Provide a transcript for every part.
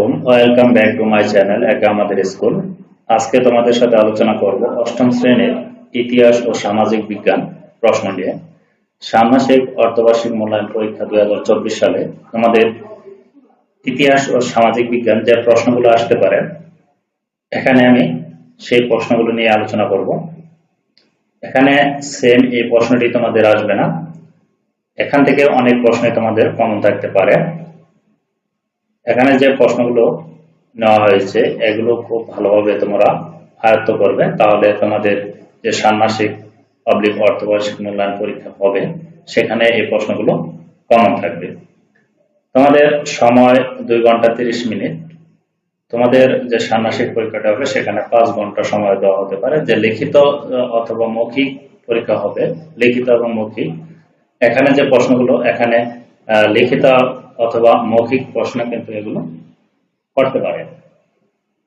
Welcome back to my channel একা আমাদের school. আজকে তোমাদের সাথে আলোচনা করব অষ্টম শ্রেণির ইতিহাস ও সামাজিক বিজ্ঞান প্রশ্ন নিয়ে। ষান্মাসিক অর্ধবার্ষিক মূল্যায়ন পরীক্ষা দুই হাজার চব্বিশ সালে তোমাদের ইতিহাস ও সামাজিক বিজ্ঞান যে প্রশ্নগুলো আসতে পারে, এখানে আমি সেই প্রশ্নগুলো নিয়ে আলোচনা করব। এখানে সেম এই প্রশ্নটি তোমাদের আসবে না। এখান থেকে অনেক প্রশ্নই তোমাদের কমন থাকতে পারে। এখানে যে প্রশ্নগুলো নেওয়া হয়েছে, এগুলো খুব ভালোভাবে তোমরা আয়ত্ত করবে। তাহলে তোমাদের যে ষান্মাসিক পাবলিক অর্থবার্ষিক মূল্যায়ন পরীক্ষা হবে, সেখানে এই প্রশ্নগুলো কমন থাকবে। তোমাদের সময় দুই ঘণ্টা তিরিশ মিনিট। তোমাদের যে ষান্মাসিক পরীক্ষাটা হবে, সেখানে পাঁচ ঘণ্টা সময় দেওয়া হতে পারে। যে লিখিত অথবা মৌখিক পরীক্ষা হবে, লিখিত এবং মৌখিক। এখানে যে প্রশ্নগুলো, এখানে লিখিত অথবা মৌখিক প্রশ্ন কিন্তু এগুলো করতে পারে।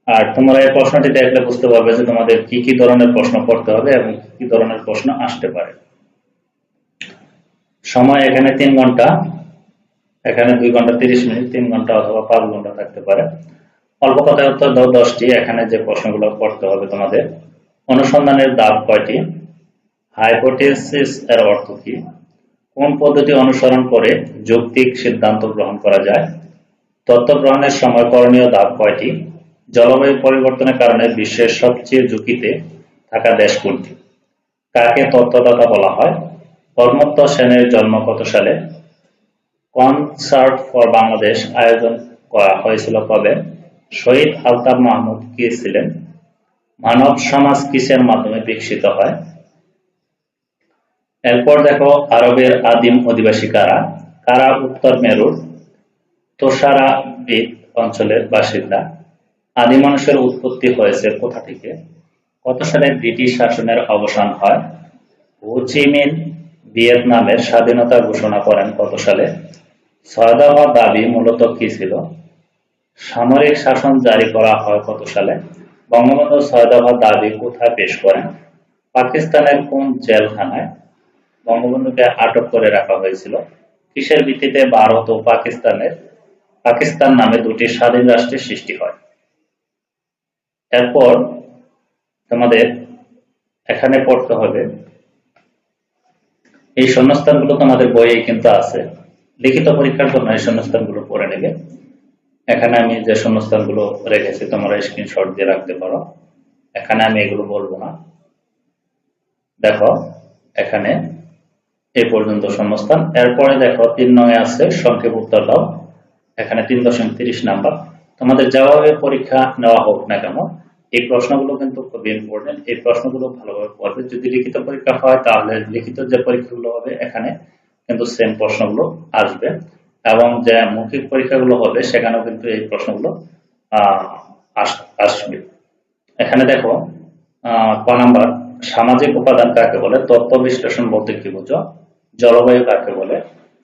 আর তোমরা এই প্রশ্নটি দেখলে বুঝতে পারবে যে তোমাদের কি কি ধরনের প্রশ্ন করতে হবে এবং কি ধরনের প্রশ্ন আসতে পারে। সময় এখানে তিন ঘণ্টা, এখানে দুই ঘণ্টা তিরিশ মিনিট, তিন ঘণ্টা অথবা পাঁচ ঘণ্টা থাকতে পারে। অল্প কথায় উত্তর দাও, দশটি। এখানে যে প্রশ্নগুলো করতে হবে তোমাদের। অনুসন্ধানের দাব কয়টি? হাইপোথিসিস এর অর্থ কি? কোন পদ্ধতি অনুসরণ করে যৌক্তিক সিদ্ধান্ত গ্রহণ করা যায়? তত্ত্ব গ্রহণের সময় করণীয় দাব কয়টি? জলবায়ু পরিবর্তনের কারণে বিশ্বের সবচেয়ে ঝুঁকিতে থাকা দেশ কোনটি? কাকে তত্ত্বদাতা বলা হয়? কর্মত্ত সেনের জন্ম কত সালে? কনসার্ট ফর বাংলাদেশ আয়োজন করা হয়েছিল কবে? শহীদ আলতাফ মাহমুদ কে ছিলেন? মানব সমাজ কিসের মাধ্যমে বিকশিত হয়? এরপর দেখো আরবের আদিম অধিবাসী কারা? কারা উত্তর মেরুর? তোষারা দ্বীপ অঞ্চলের বাসিন্দা। আদি মানুষের উৎপত্তি হয়েছে কোথা থেকে? কত সালে ব্রিটিশ শাসনের অবসান হয়? হো চি ভিয়েতনামের স্বাধীনতা ঘোষণা করেন কত সালে? সয়দাবা দাবি মূলত কি ছিল? সামরিক শাসন জারি করা হয় কত সালে? বঙ্গবন্ধু সয়দাবা দাবি কোথায় পেশ করেন? পাকিস্তানের কোন জেলখানায়? বঙ্গবন্ধুকে আটক করে রাখা হয়েছিল। কিসের ভিত্তিতে ভারত ও পাকিস্তানের পাকিস্তান নামে দুটি স্বাধীন রাষ্ট্রের সৃষ্টি হয়। এরপর তোমাদের এখানে পড়তে হবে। এই শূন্যস্থানগুলো তোমাদের বইয়ে কিন্তু আছে। লিখিত পরীক্ষার জন্য এই শূন্যস্থানগুলো পড়ে নেবে। এখানে আমি যে শূন্যস্থানগুলো রেখেছি, তোমরা স্ক্রিনশট দিয়ে রাখতে পারো। এখানে আমি এগুলো বলব না। দেখো, এখানে এই পর্যন্ত শূন্যস্থান এরপরে দেখো তিন নয় আছে সংক্ষেপ উত্তর দাও এখানে তিন দশমিক তিরিশ নাম্বার। তোমাদের জবাবে পরীক্ষা নেওয়া হোক না কেন এই প্রশ্নগুলো কিন্তু খুবই ইম্পর্টেন্ট এই প্রশ্নগুলো ভালোভাবে পড়বে। যদি লিখিত পরীক্ষা হয় তাহলে লিখিত যে পরীক্ষাগুলো হবে এখানে কিন্তু সেম প্রশ্নগুলো আসবে। এবং যে মৌখিক পরীক্ষাগুলো হবে সেখানেও কিন্তু এই প্রশ্নগুলো আহ, আস- আসবে। এখানে দেখো আহ, ক নাম্বার? সামাজিক উপাদান কাকে বলে? তত্ত্ব বিশ্লেষণ বলতে কি বুঝো? জলবায়ু কাকে বলে?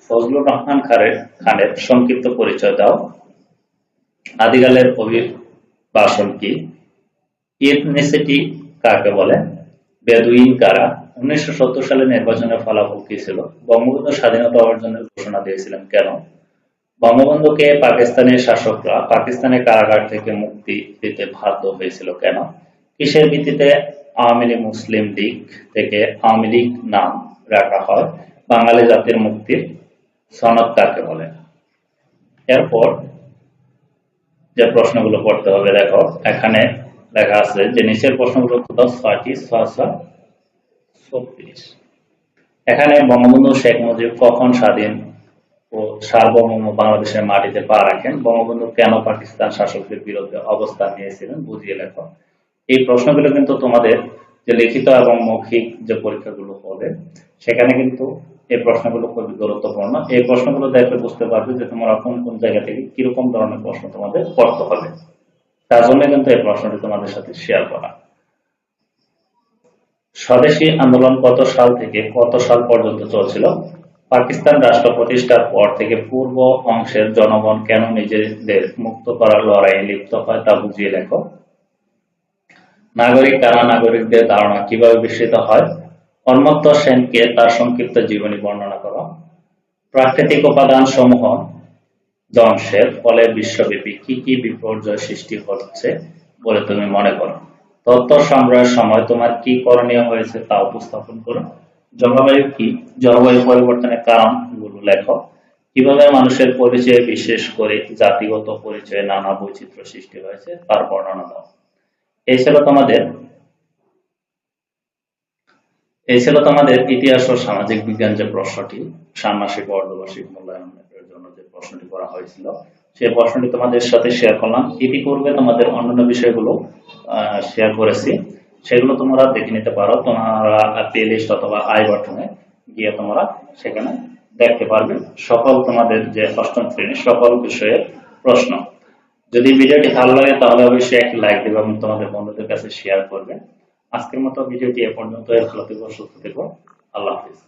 ফজলুর রহমান খানের খানের সংক্ষিপ্ত পরিচয় দাও। আদিকালের অভিবাসন কি? ইথনিসিটি কাকে বলে? বেদুইন কারা? উনিশশো সত্তর সালে নির্বাচনের ফলাফল কি ছিল? বঙ্গবন্ধু স্বাধীনতা অর্জনের ঘোষণা দিয়েছিলেন কেন? বঙ্গবন্ধুকে পাকিস্তানের শাসকরা। পাকিস্তানের কারাগার থেকে মুক্তি দিতে বাধ্য হয়েছিল কেন? কিসের ভিত্তিতে আওয়ামী মুসলিম লীগ থেকে আওয়ামী লীগ নাম রাখা হয়। বাঙালি জাতির মুক্তির সনদ কাকে বলে? এরপর যে প্রশ্নগুলো পড়তে হবে, দেখো, এখানে লেখা আছে যে নিচের প্রশ্নগুলো দশ, ছয়টি, ছয় ছয় ছত্রিশ এখানে বঙ্গবন্ধু শেখ মুজিব কখন স্বাধীন ও সার্বভৌম বাংলাদেশের মাটিতে পা রাখেন? বঙ্গবন্ধু কেন পাকিস্তান শাসকদের বিরুদ্ধে অবস্থান নিয়েছিলেন? বুঝিয়ে লেখো। এই প্রশ্নগুলো কিন্তু তোমাদের যে লিখিত এবং মৌখিক যে পরীক্ষাগুলো হবে, সেখানে কিন্তু এই প্রশ্নগুলো খুবই গুরুত্বপূর্ণ। এই প্রশ্নগুলো দেখলে বুঝতে পারবে যে তোমরা কোন কোন জায়গা থেকে কীরকম ধরনের প্রশ্ন তোমাদের পড়তে হবে। তার জন্য কিন্তু এই প্রশ্নটি তোমাদের সাথে শেয়ার করা। স্বদেশী আন্দোলন কত সাল থেকে কত সাল পর্যন্ত চলছিল? পাকিস্তান রাষ্ট্র প্রতিষ্ঠার পর থেকে পূর্ব অংশের জনগণ কেন নিজেদের মুক্ত করার লড়াইয়ে লিপ্ত হয় তা বুঝিয়ে লেখো। নাগরিক কারা নাগরিকদের ধারণা কীভাবে বিস্তৃত হয়? অন্মত্ত সেনকে তার সংক্ষিপ্ত জীবনী বর্ণনা করো। প্রাকৃতিক উপাদান সমূহ ধ্বংসের ফলে বিশ্বব্যাপী কি কি বিপর্যয় সৃষ্টি হচ্ছে বলে তুমি মনে করো? তথ্য সংগ্রহের সময় তোমার কি করণীয় হয়েছে তা উপস্থাপন করো। জলবায়ু কি? জলবায়ু পরিবর্তনের কারণ কারণগুলো লেখো। কীভাবে মানুষের পরিচয়ে বিশেষ করে জাতিগত পরিচয়ে নানা বৈচিত্র্য সৃষ্টি হয়েছে তার বর্ণনা দাও। এই ছিল তোমাদের, এই ছিল তোমাদের ইতিহাস ও সামাজিক বিজ্ঞান যে প্রশ্নটি, ষান্মাসিক ও অর্ধবার্ষিক মূল্যায়নের জন্য যে প্রশ্নটি করা হয়েছিল। সেই প্রশ্নটি তোমাদের সাথে শেয়ার করলাম। ইতিপূর্বে তোমাদের অন্যান্য বিষয়গুলো শেয়ার করেছি। সেগুলো তোমরা দেখে নিতে পারো। তোমরা প্লে অথবা আই বাটনে গিয়ে তোমরা সেখানে দেখতে পারবে। সকল তোমাদের যে অষ্টম শ্রেণির সকল বিষয়ের প্রশ্ন। যদি ভিডিওটি ভালো লাগে, তাহলে অবশ্যই একটি লাইক দেবে এবং তোমাদের বন্ধুদের কাছে শেয়ার করবে। আজকের মতো ভিডিওটি এ পর্যন্ত ভালো থেকো, সুস্থ থেকো। আল্লাহ হাফিজ।